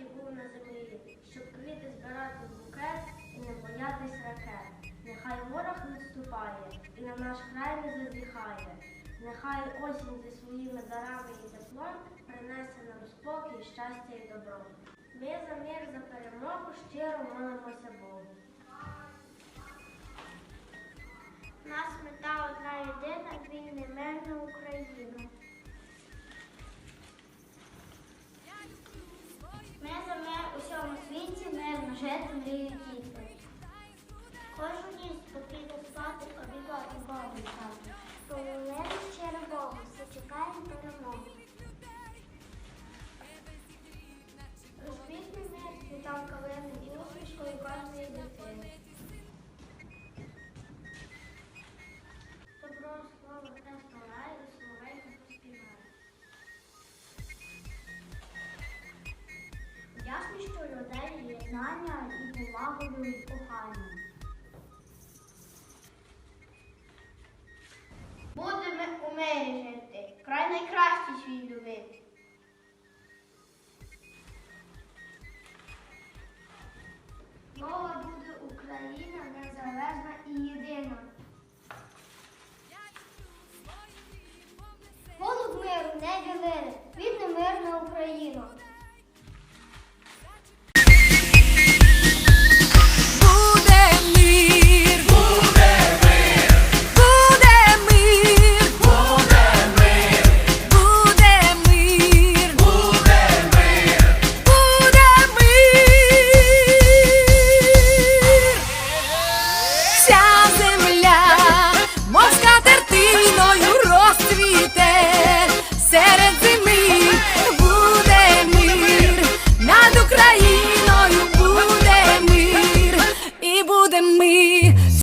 І був на землі, щоб квіти збирати букет і не боятись ракет. Нехай ворог відступає і на наш край не зазіхає. Нехай осінь зі своїми дарами і теплом принесе нам спокій, щастя і добро. Ми за мир за перемогу щиро молимося Богу. душу людей єднання і полагодою і кохання. Будемо у жити, край найкращий світ.